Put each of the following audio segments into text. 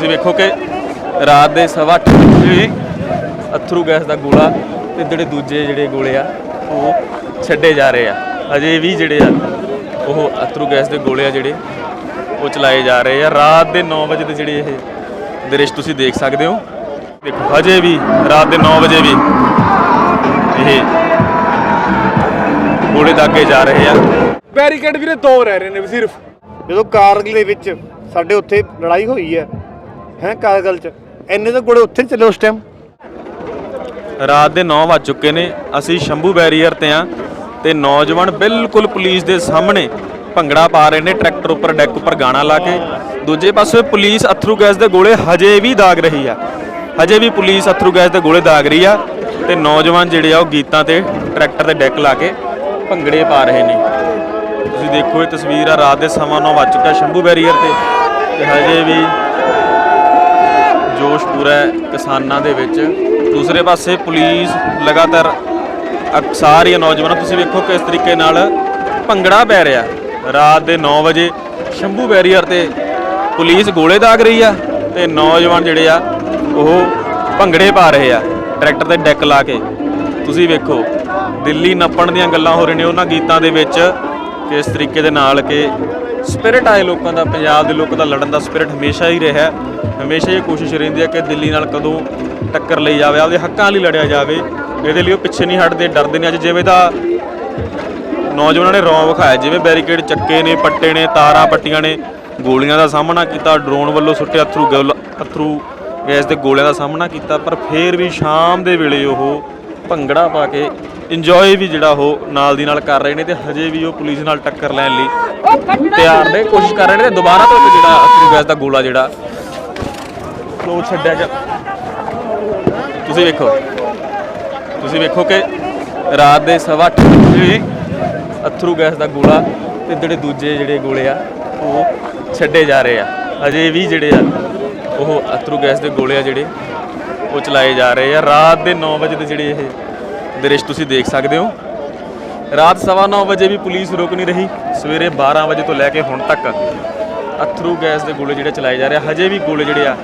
ਤੁਸੀਂ ਵੇਖੋ ਕਿ ਰਾਤ ਦੇ ਸਵਾ ਅੱਠ ਵਜੇ ਅਥਰੂ ਗੈਸ ਦਾ ਗੋਲਾ ਤੇ ਜਿਹੜੇ ਦੂਜੇ ਜਿਹੜੇ ਗੋਲੇ ਆ ਉਹ ਛੱਡੇ ਜਾ ਰਹੇ ਆ। ਅਜੇ ਵੀ ਜਿਹੜੇ ਆ ਉਹ ਅਥਰੂ ਗੈਸ ਦੇ ਗੋਲੇ ਆ ਜਿਹੜੇ ਉਹ ਚਲਾਏ ਜਾ ਰਹੇ ਆ। ਰਾਤ ਦੇ 9 ਵਜੇ ਦੇ ਜਿਹੜੇ ਇਹ ਦ੍ਰਿਸ਼ ਤੁਸੀਂ ਦੇਖ ਸਕਦੇ ਹੋ। ਦੇਖੋ ਹਜੇ ਵੀ ਰਾਤ ਦੇ 9 ਵਜੇ ਵੀ ਇਹ ਗੋਲੇ ਦਾਗੇ ਜਾ ਰਹੇ ਆ। ਬੈਰੀਕੇਡ ਵੀਰੇ ਦੋ ਰਹਿ ਰਹੇ ਨੇ ਵੀ ਸਿਰਫ। ਜਦੋਂ ਕਾਰਗਿਲ ਦੇ ਵਿੱਚ ਸਾਡੇ ਉੱਥੇ ਲੜਾਈ ਹੋਈ ਹੈ ਹੈ ਕਾਰਗਿਲ ਚ? ਇੰਨੇ ਤਾਂ ਗੋਲੇ ਉੱਥੇ ਚੱਲੇ ਉਸ ਟਾਈਮ ਰਾਤ ਦੇ 9 ਵੱਜ ਚੁੱਕੇ ਨੇ। ਅਸੀਂ ਸ਼ੰਭੂ ਬੈਰੀਅਰ ਤੇ ਆ ਤੇ ਨੌਜਵਾਨ ਬਿਲਕੁਲ ਪੁਲਿਸ ਦੇ ਸਾਹਮਣੇ ਭੰਗੜਾ ਪਾ ਰਹੇ ਨੇ, ਟਰੈਕਟਰ ਉੱਪਰ, ਡੈਕ ਉੱਪਰ ਗਾਣਾ ਲਾ ਕੇ। ਦੂਜੇ ਪਾਸੇ ਪੁਲਿਸ ਅਥਰੂ ਗੈਸ ਦੇ ਗੋਲੇ ਹਜੇ ਵੀ ਦਾਗ ਰਹੀ ਆ। ਹਜੇ ਵੀ ਪੁਲਿਸ ਅਥਰੂ ਗੈਸ ਦੇ ਗੋਲੇ ਦਾਗ ਰਹੀ ਆ ਤੇ ਨੌਜਵਾਨ ਜਿਹੜੇ ਆ ਉਹ ਗੀਤਾਂ ਤੇ, ਟਰੈਕਟਰ ਤੇ ਡੈਕ ਲਾ ਕੇ ਭੰਗੜੇ ਪਾ ਰਹੇ ਨੇ। ਤੁਸੀਂ ਦੇਖੋ ਇਹ ਤਸਵੀਰ ਆ, ਰਾਤ ਦੇ ਸਮਾਂ 9 ਵੱਜ ਚੁੱਕਾ ਸ਼ੰਭੂ ਬੈਰੀਅਰ ਤੇ ਤੇ ਹਜੇ ਵੀ ਜੋਸ਼ ਪੂਰਾ ਹੈ ਕਿਸਾਨਾਂ ਦੇ ਵਿੱਚ। ਦੂਸਰੇ ਪਾਸੇ ਪੁਲਿਸ ਲਗਾਤਾਰ ਅਕ- ਸਾਰੀਆਂ ਨੌਜਵਾਨਾਂ, ਤੁਸੀਂ ਵੇਖੋ ਕਿਸ ਤਰੀਕੇ ਨਾਲ ਭੰਗੜਾ ਪੈ ਰਿਹਾ। ਰਾਤ ਦੇ 9 ਵਜੇ ਸ਼ੰਭੂ ਬੈਰੀਅਰ ਤੇ ਪੁਲਿਸ ਗੋਲੇ ਦਾਗ ਰਹੀ ਆ ਤੇ ਨੌਜਵਾਨ ਜਿਹੜੇ ਆ, ਉਹ ਭੰਗੜੇ ਪਾ ਰਹੇ ਆ, ਟਰੈਕਟਰ ਤੇ ਡੈਕ ਲਾ ਕੇ। ਤੁਸੀਂ ਵੇਖੋ, ਦਿੱਲੀ ਨੱਪਣ ਦੀਆਂ ਗੱਲਾਂ ਹੋ ਰਹੀਆਂ ਨੇ ਉਹਨਾਂ ਗੀਤਾਂ ਦੇ ਵਿੱਚ, ਕਿਸ ਤਰੀਕੇ ਦੇ ਨਾਲ ਕਿ ਸਪਿਰਿਟ ਆਏ ਲੋਕਾਂ ਦਾ, ਪੰਜਾਬ ਦੇ ਲੋਕਾਂ ਦਾ ਲੜਨ ਦਾ ਸਪਿਰਿਟ ਹਮੇਸ਼ਾ ਹੀ ਰਿਹਾ ਹੈ। ਹਮੇਸ਼ਾ ਇਹ ਕੋਸ਼ਿਸ਼ ਰਹਿੰਦੀ ਹੈ ਕਿ ਦਿੱਲੀ ਨਾਲ ਕਦੋਂ ਟੱਕਰ ਲਈ ਜਾਵੇ, ਆਪਦੇ ਹੱਕਾਂ ਲਈ ਲੜਿਆ ਜਾਵੇ ਇਹਦੇ ਲਈ ਉਹ ਪਿੱਛੇ ਨਹੀਂ ਹਟਦੇ, ਡਰਦੇ ਨੇ ਅੱਜ ਜਿਵੇਂ ਦਾ ਨੌਜਵਾਨਾਂ ਨੇ ਰੌਂ ਵਿਖਾਇਆ, ਜਿਵੇਂ ਬੈਰੀਕੇਡ ਚੱਕੇ ਨੇ, ਪੱਟੇ ਨੇ, ਤਾਰਾਂ ਪੱਟੀਆਂ ਨੇ, ਗੋਲੀਆਂ ਦਾ ਸਾਹਮਣਾ ਕੀਤਾ, ਡਰੋਨ ਵੱਲੋਂ ਸੁੱਟੇ ਅਥਰੂ ਗੋਲ- ਅਥਰੂ ਗੈਸ ਦੇ ਗੋਲਿਆਂ ਦਾ ਸਾਹਮਣਾ ਕੀਤਾ, ਪਰ ਫੇਰ ਵੀ ਸ਼ਾਮ ਦੇ ਵੇਲੇ ਉਹ ਭੰਗੜਾ ਪਾ ਕੇ ਇੰਜੋਏ ਵੀ ਜਿਹੜਾ ਉਹ ਨਾਲ ਦੀ ਨਾਲ ਕਰ ਰਹੇ ਨੇ ਤੇ ਹਜੇ ਵੀ ਉਹ ਪੁਲਿਸ ਨਾਲ ਟੱਕਰ ਲੈਣ ਲਈ ਤਿਆਰ ਨੇ ਕੋਸ਼ਿਸ਼ ਕਰ ਰਹੇ ਨੇ ਤੇ ਦੁਬਾਰਾ ਤੋਂ ਇੱਕ ਜਿਹੜਾ ਅਥਰੂ ਗੈਸ ਦਾ ਗੋਲਾ ਜਿਹੜਾ ਉਹ ਛੱਡਿਆ ਜਾ ਤੁਸੀਂ ਵੇਖੋ। ਤੁਸੀਂ ਵੇਖੋ ਕਿ ਰਾਤ ਦੇ ਸਵਾ ਅੱਠ ਵਜੇ ਅਥਰੂ ਗੈਸ ਦਾ ਗੋਲਾ ਤੇ ਜਿਹੜੇ ਦੂਜੇ ਜਿਹੜੇ ਗੋਲੇ ਆ ਉਹ ਛੱਡੇ ਜਾ ਰਹੇ ਆ। ਅਜੇ ਵੀ ਜਿਹੜੇ ਆ ਉਹ ਅਥਰੂ ਗੈਸ ਦੇ ਗੋਲੇ ਆ ਜਿਹੜੇ ਉਹ ਚਲਾਏ ਜਾ ਰਹੇ ਆ। ਰਾਤ ਦੇ 9 ਵਜੇ ਦੇ ਜਿਹੜੇ ਇਹ ਦ੍ਰਿਸ਼ ਤੁਸੀਂ ਦੇਖ ਸਕਦੇ ਹੋ। ਰਾਤ ਸਵਾ 9 ਵਜੇ ਵੀ ਪੁਲਿਸ ਰੁਕ ਨਹੀਂ ਰਹੀ। ਸਵੇਰੇ 12 ਵਜੇ ਤੋਂ ਲੈ ਕੇ ਹੁਣ ਤੱਕ ਅਥਰੂ ਗੈਸ ਦੇ ਗੋਲੇ ਜਿਹੜੇ ਚਲਾਏ ਜਾ ਰਹੇ ਆ। ਹਜੇ ਵੀ ਗੋਲੇ ਜਿਹੜੇ ਆ,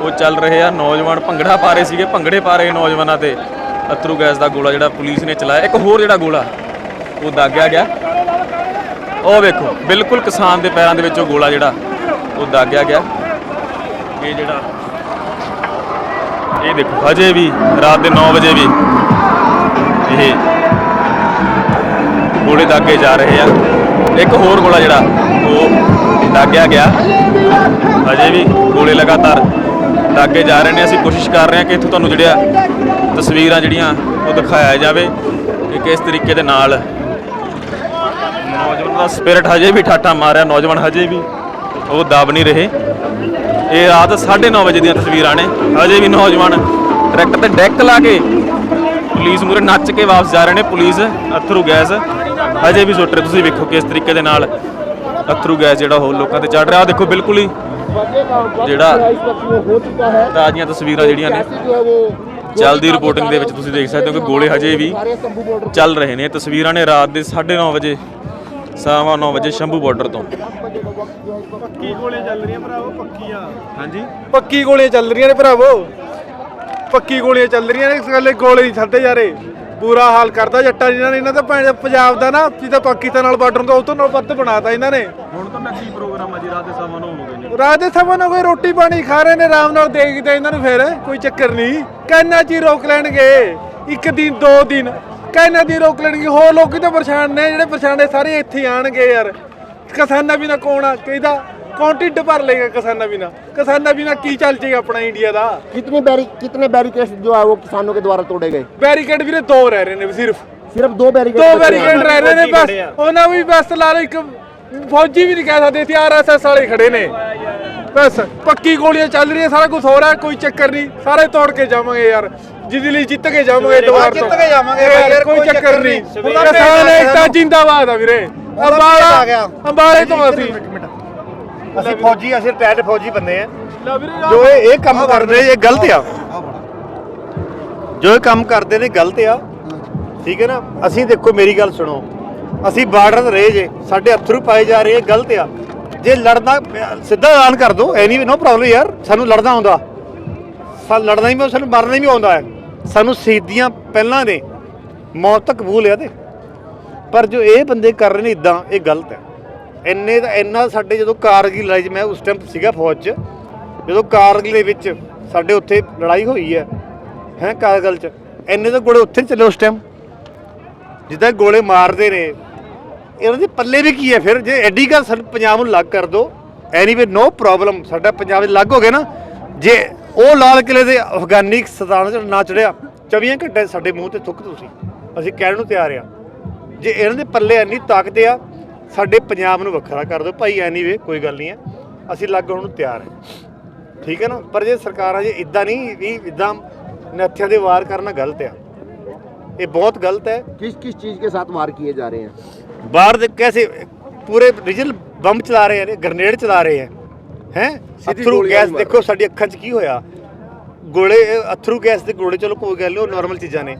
ਉਹ ਚੱਲ ਰਹੇ ਆ। ਨੌਜਵਾਨ ਭੰਗੜਾ ਪਾ ਰਹੇ ਸੀਗੇ, ਭੰਗੜੇ ਪਾ ਰਹੇ ਨੌਜਵਾਨਾਂ ਤੇ ਅਥਰੂ ਗੈਸ ਦਾ ਗੋਲਾ ਜਿਹੜਾ ਪੁਲਿਸ ਨੇ ਚਲਾਇਆ। ਇੱਕ ਹੋਰ ਜਿਹੜਾ ਗੋਲਾ, ਉਹ ਦਾਗਿਆ ਗਿਆ। ਉਹ ਵੇਖੋ, ਬਿਲਕੁਲ ਕਿਸਾਨ ਦੇ ਪੈਰਾਂ ਦੇ ਵਿੱਚ ਉਹ ਗੋਲਾ ਜਿਹੜਾ, ਉਹ ਦਾਗਿਆ ਗਿਆ। ਇਹ ਜਿਹੜਾ ਇਹ ਦੇਖੋ, ਹਜੇ ਵੀ, ਰਾਤ ਦੇ 9 ਵਜੇ ਵੀ ਇਹ ਗੋਲੇ ਦਾਗੇ ਜਾ ਰਹੇ ਆ। ਇੱਕ ਹੋਰ ਗੋਲਾ ਜਿਹੜਾ, ਉਹ ਦਾਗਿਆ ਗਿਆ। ਹਜੇ ਵੀ ਗੋਲੇ ਲਗਾਤਾਰ ਦਾਗੇ ਜਾ ਰਹੇ ਨੇ। ਅਸੀਂ ਕੋਸ਼ਿਸ਼ ਕਰ ਰਹੇ ਹਾਂ ਕਿ ਇੱਥੋਂ ਤੁਹਾਨੂੰ ਜਿਹੜੀਆਂ ਤਸਵੀਰਾਂ ਜਿਹੜੀਆਂ, ਉਹ ਦਿਖਾਇਆ ਜਾਵੇ ਕਿ ਕਿਸ ਤਰੀਕੇ ਦੇ ਨਾਲ ਨੌਜਵਾਨ ਦਾ ਸਪਿਰਿਟ ਹਜੇ ਵੀ ਠਾਠਾ ਮਾਰਿਆ। ਨੌਜਵਾਨ ਹਜੇ ਵੀ ਉਹ ਦਬ ਨਹੀਂ ਰਹੇ। ਇਹ ਰਾਤ 9:30 ਵਜੇ ਦੀਆਂ ਤਸਵੀਰਾਂ ਨੇ। ਅਜੇ ਵੀ ਨੌਜਵਾਨ ਟਰੈਕਟਰ ਤੇ ਡੈਕ ਲਾ ਕੇ ਪੁਲਿਸ ਮੂਰੇ ਨੱਚ ਕੇ ਵਾਪਸ ਜਾ ਰਹੇ ਨੇ। ਪੁਲਿਸ ਅਥਰੂ ਗੈਸ ਹਜੇ ਵੀ ਸੁੱਟ ਰਹੇ। ਤੁਸੀਂ ਵੇਖੋ ਕਿਸ ਤਰੀਕੇ ਦੇ ਨਾਲ ਅਥਰੂ ਗੈਸ ਜਿਹੜਾ ਉਹ ਲੋਕਾਂ ਤੇ ਚੜ ਰਿਹਾ। ਆਹ ਦੇਖੋ ਬਿਲਕੁਲ ਹੀ ਜਿਹੜਾ ਤਾਜ਼ੀਆਂ ਤਸਵੀਰਾਂ ਜਿਹੜੀਆਂ ਨੇ। ਚੱਲਦੀ ਰਿਪੋਰਟਿੰਗ ਦੇ ਵਿੱਚ ਤੁਸੀਂ ਦੇਖ ਸਕਦੇ ਹੋ ਕਿ ਗੋਲੇ ਹਜੇ ਵੀ ਚੱਲ ਰਹੇ ਨੇ। ਤਸਵੀਰਾਂ ਨੇ ਰਾਤ ਦੇ 9:30 ਵਜੇ ਸਵਾ 9 ਵਜੇ ਸ਼ੰਭੂ ਬਾਰਡਰ ਤੋਂ। ਪੱਕੀ ਗੋਲੀਆਂ ਚੱਲ ਰਹੀਆਂ ਭਰਾਵੋ ਪੱਕੀਆਂ। ਹਾਂਜੀ? ਪੱਕੀ ਗੋਲੀਆਂ ਚੱਲ ਰਹੀਆਂ ਨੇ ਭਰਾਵੋ। ਪੱਕੀ ਗੋਲੀਆਂ ਚੱਲ ਰਹੀਆਂ ਨੇ ਇਸ ਗੱਲੇ ਗੋਲੇ ਨਹੀਂ ਛੱਡੇ ਯਾਰੇ। ਬੁਰਾ ਹਾਲ ਕਰਦਾ ਜੱਟਾਂ ਇਹਨਾਂ ਨੇ ਇਹਨਾਂ ਦਾ ਪੰਜਾਬ ਦਾ ਨਾ ਜਿੱਦਾਂ ਪਾਕਿਸਤਾਨ ਨਾਲ ਬਾਰਡਰ ਹੁੰਦਾ ਉਹ ਤੋਂ ਨਾਲ ਵੱਧ ਬਣਾਤਾ ਇਹਨਾਂ ਨੇ। ਹੁਣ ਤਾਂ ਕੀ ਪ੍ਰੋਗਰਾਮ ਆ ਜੀ ਰਾਤ ਦੇ ਸਵਾ 9 ਹੋ ਗਏ ਨੇ। ਰਾਤ ਦੇ ਸਮਾਂ ਨੂੰ ਕੋਈ ਰੋਟੀ ਪਾਣੀ ਖਾ ਰਹੇ ਨੇ ਆਰਾਮ ਨਾਲ ਦੇਖਦੇ ਇਹਨਾਂ ਨੂੰ ਫਿਰ ਕੋਈ ਚੱਕਰ ਨਹੀਂ ਕਿੰਨਾ ਚਿਰ ਰੋਕ ਲੈਣਗੇ? ਇੱਕ ਦਿਨ ਦੋ ਦਿਨ। ਕਿੰਨਾ ਦਿਨ ਰੋਕ ਲੈਣਗੇ ਹੋਰ ਲੋਕੀ ਤਾਂ ਪਰੇਸ਼ਾਨ ਨੇ ਜਿਹੜੇ ਪਰੇਸ਼ਾਨ ਨੇ ਸਾਰੇ ਇੱਥੇ ਹੀ ਆਣਗੇ ਯਾਰ ਕਿਸਾਨਾਂ ਬਿਨਾ ਕੌਣ ਆ ਕਿਹਦਾ ਕੌਣ ਢਿੱਡ ਭਰ ਲੇਗਾ ਕਿਸਾਨਾਂ ਬਿਨਾ ਕਿਸਾਨਾਂ ਬਿਨਾ ਕੀ ਚੱਲ ਜਾਏਗਾ ਆਪਣਾ ਇੰਡੀਆ ਦਾ कितने बैरी कितने बैरिकेड जो है वो किसानों के द्वारा तोड़े गए ਬੈਰੀਕੇਡ ਵੀਰੇ ਦੋ ਰਹਿ ਰਹੇ ਨੇ ਵੀ ਸਿਰਫ सिर्फ दो बैरिकेड ਦੋ बचे हैं। ਬੈਰੀਕੇਡ ਰਹਿ ਰਹੇ ਨੇ ਬਸ ਉਹਨਾਂ ਵੀ ਬਸ ਲਾ ਲਓ ਇੱਕ ਫੌਜੀ ਵੀ ਨਹੀਂ ਕਹਿ ਸਕਦੇ ਸੀ ਆਰਐਸਐਸ ਵਾਲੇ ਖੜੇ ਨੇ ਬਸ ਪੱਕੀ ਗੋਲੀਆਂ ਚੱਲ ਰਹੀਆਂ ਸਾਰਾ ਕੁਝ ਹੋ ਰਿਹਾ ਕੋਈ ਚੱਕਰ ਨਹੀਂ। ਸਾਰੇ ਤੋੜ ਕੇ ਜਾਵਾਂਗੇ ਯਾਰ। ਜਿਹਦੇ ਲਈ ਜਿੱਤ ਕੇ ਜਾਵਾਂਗੇ ਦੁਬਾਰਾ ਤੋਂ। ਜਿੱਤ ਕੇ ਜਾਵਾਂਗੇ ਯਾਰ, ਕੋਈ ਚੱਕਰ ਨਹੀਂ। ਕਿਸਾਨ ਏਕਤਾ ਜਿੰਦਾਬਾਦ ਆ ਵੀਰੇ। ਅੰਬਾਲਾ। ਅੰਬਾਲੇ ਤੋਂ ਅਸੀਂ ਅਸੀਂ। ਫੌਜੀ ਅਸੀਂ ਰਿਟਾਇਰਡ ਫੌਜੀ ਬੰਦੇ ਆ। ਜੋ ਇਹ ਇਹ ਕੰਮ ਕਰਦੇ ਇਹ ਗਲਤ ਆ। ਜੋ ਇਹ ਕੰਮ ਕਰਦੇ ਨੇ ਗਲਤ ਆ। ਠੀਕ ਹੈ ਨਾ? ਅਸੀਂ ਦੇਖੋ ਮੇਰੀ ਗੱਲ ਸੁਣੋ। ਅਸੀਂ ਬਾਰਡਰ ਤੇ ਰਹੇ ਜੇ ਸਾਡੇ ਅਥਰੂ ਪਾਏ ਜਾ ਰਹੇ ਇਹ ਗਲਤ ਆ। ਜੇ ਲੜਨਾ, ਸਿੱਧਾ ਐਲਾਨ ਕਰ ਦੋ ਐਨੀ ਨੋ ਪ੍ਰੋਬਲਮ ਯਾਰ, ਸਾਨੂੰ ਲੜਨਾ ਆਉਂਦਾ। ਸਾਨੂੰ ਲੜਨਾ ਹੀ ਵੀ ਸਾਨੂੰ ਮਰਨਾ ਹੀ ਆਉਂਦਾ ਹੈ। ਸਾਨੂੰ ਸ਼ਹੀਦੀਆਂ ਪਹਿਲਾਂ ਨੇ ਮੌਤ ਤੱਕ ਕਬੂਲ ਹੈ ਤੇ ਪਰ ਜੋ ਇਹ ਬੰਦੇ ਕਰ ਰਹੇ ਨੇ ਇਦਾਂ ਇਹ ਗਲਤ ਹੈ। ਇੰਨੇ ਦਾ ਇੰਨਾ ਸਾਡੇ ਜਦੋਂ ਕਾਰਗਿਲ ਲੜਾਈ 'ਚ, ਮੈਂ ਉਸ ਟਾਈਮ ਸੀਗਾ ਫੌਜ 'ਚ, ਜਦੋਂ ਕਾਰਗਿਲ ਦੇ ਵਿੱਚ ਸਾਡੇ ਉੱਥੇ ਲੜਾਈ ਹੋਈ ਹੈ ਹੈ, ਕਾਰਗਿਲ 'ਚ, ਇੰਨੇ ਤਾਂ ਗੋਲੇ ਉੱਥੇ ਚੱਲੇ ਉਸ ਟਾਈਮ ਜਿੱਦਾਂ ਗੋਲੇ ਮਾਰਦੇ ਨੇ ਇਹਨਾਂ ਦੇ ਪੱਲੇ ਵੀ ਕੀ ਹੈ? ਫਿਰ ਜੇ ਐਡੀ ਗੱਲ ਸਾਨੂੰ ਪੰਜਾਬ ਨੂੰ ਲੱਗ ਕਰ ਦੋ ਐਨੀਵੇ ਨੋ ਪ੍ਰੋਬਲਮ ਸਾਡਾ ਪੰਜਾਬ ਦੇ ਲੱਗ ਹੋ ਗਏ ਨਾ, ਜੇ ਉਹ ਲਾਲ ਕਿਲੇ ਦੇ ਅਫਗਾਨੀ ਸਤਾਨ ਤੇ ਨਾ ਚੜਿਆ 24 ਘੰਟੇ ਸਾਡੇ ਮੂੰਹ ਤੇ ਥੁੱਕ ਤੁਸੀਂ, ਅਸੀਂ ਕਹਿਣ ਨੂੰ ਤਿਆਰ ਆ ਜੇ ਇਹਨਾਂ ਦੇ ਪੱਲੇ ਐਨੀ ਤਾਕਤ ਆ, ਸਾਡੇ ਪੰਜਾਬ ਨੂੰ ਵੱਖਰਾ ਕਰ ਦਿਓ। ਭਾਈ ਐਨੀਵੇ ਕੋਈ ਗੱਲ ਨਹੀਂ ਹੈ, ਅਸੀਂ ਲੱਗ ਹੋਣ ਨੂੰ ਤਿਆਰ ਹੈ। ਠੀਕ ਹੈ ਨਾ? ਪਰ ਜੇ ਸਰਕਾਰਾਂ ਜੇ ਇਦਾਂ ਨਹੀਂ, ਵੀ ਇਦਾਂ ਨੱਥਿਆਂ ਦੇ ਵਾਰ ਕਰਨਾ ਗਲਤ ਆ, ਇਹ ਬਹੁਤ ਗਲਤ ਹੈ। ਕਿਸ ਕਿਸ ਚੀਜ਼ ਕੇ ਸਾਥ ਮਾਰ ਕੀਏ ਜਾ ਰਹੇ ਹਨ ਬਾਹਰ ਦੇ ਕੈਸੇ ਪੂਰੇ ਰੀਜਨਲ ਬੰਬ ਚਲਾ ਰਹੇ ਨੇ ਗ੍ਰਨੇਡ ਚਲਾ ਰਹੇ ਹੈ। ਹੈ? ਅਥਰੂ ਗੈਸ ਦੇਖੋ ਸਾਡੀ ਅੱਖਾਂ 'ਚ ਕੀ ਹੋਇਆ? ਗੋਲੇ ਅਥਰੂ ਗੈਸ ਦੇ ਗੋਲੇ ਚਲੋ ਕੋਈ ਗੱਲ ਨਹੀਂ ਉਹ ਨਾਰਮਲ ਚੀਜ਼ਾਂ ਨੇ।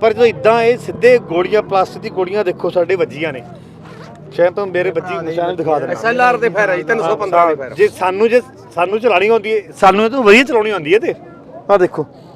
ਪਰ ਜਦੋਂ ਇਦਾਂ ਇਹ ਸਿੱਧੇ ਗੋਲੀਆਂ ਪਲਾਸਟਿਕ ਦੀ ਗੋਲੀਆਂ ਦੇਖੋ ਸਾਡੇ ਵੱਜੀਆਂ ਨੇ। ਸ਼ਾਇਦ ਤੋਂ ਮੇਰੇ ਵੱਜੀ ਨਿਸ਼ਾਨ ਦਿਖਾ ਦੇਣਾ। ਐਸਐਲਆਰ ਦੇ ਫੈਰ ਹੈ ਜੀ 315 ਦੇ ਫੈਰ ਜੇ ਸਾਨੂੰ ਜੇ ਸਾਨੂੰ ਚਲਾਣੀ ਹੁੰਦੀ ਹੈ ਸਾਨੂੰ ਇਹ ਤੋਂ ਵਧੀਆ ਚਲਾਉਣੀ ਹੁੰਦੀ ਹੈ ਤੇ। ਆ ਦੇਖੋ।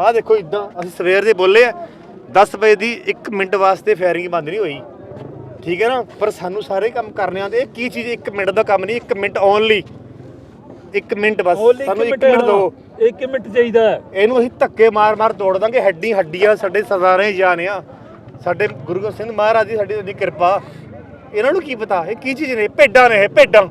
ਆਹ ਦੇਖੋ ਇਦਾਂ ਅਸੀਂ ਸਵੇਰ ਦੇ ਬੋਲੇ ਆ 10 ਵਜੇ ਦੀ 1 ਮਿੰਟ ਵਾਸਤੇ ਫਾਇਰਿੰਗ ਬੰਦ ਨਹੀਂ ਹੋਈ। ਠੀਕ ਹੈ ਨਾ? ਪਰ ਸਾਨੂੰ ਸਾਰੇ ਕੰਮ ਕਰਨੇ ਆਉਂਦੇ ਇਹ ਕੀ ਚੀਜ਼ 1 ਮਿੰਟ ਦਾ ਕੰਮ ਨਹੀਂ 1 ਮਿੰਟ ਓਨਲੀ 1 ਮਿੰਟ ਬਸ ਸਾਨੂੰ 1 ਮਿੰਟ ਦਿਓ ਇੱਕ ਮਿੰਟ ਚਾਹੀਦਾ। ਇਹਨੂੰ ਅਸੀਂ ਧੱਕੇ ਮਾਰ ਮਾਰ ਤੋੜ ਦਾਂਗੇ ਹੱਡੀ ਹੱਡੀਆਂ ਸਾਡੇ ਸਰਦਾਰੇ ਜਾਨ ਆ। ਸਾਡੇ ਗੁਰੂ ਗੋਬਿੰਦ ਸਿੰਘ ਮਹਾਰਾਜ ਦੀ ਸਾਡੀ ਇੰਨੀ ਕਿਰਪਾ। ਇਹਨਾਂ ਨੂੰ ਕੀ ਪਤਾ ਇਹ ਕੀ ਚੀਜ਼ ਨੇ? ਭੇਡਾਂ ਨੇ ਇਹ ਭੇਡਾਂ।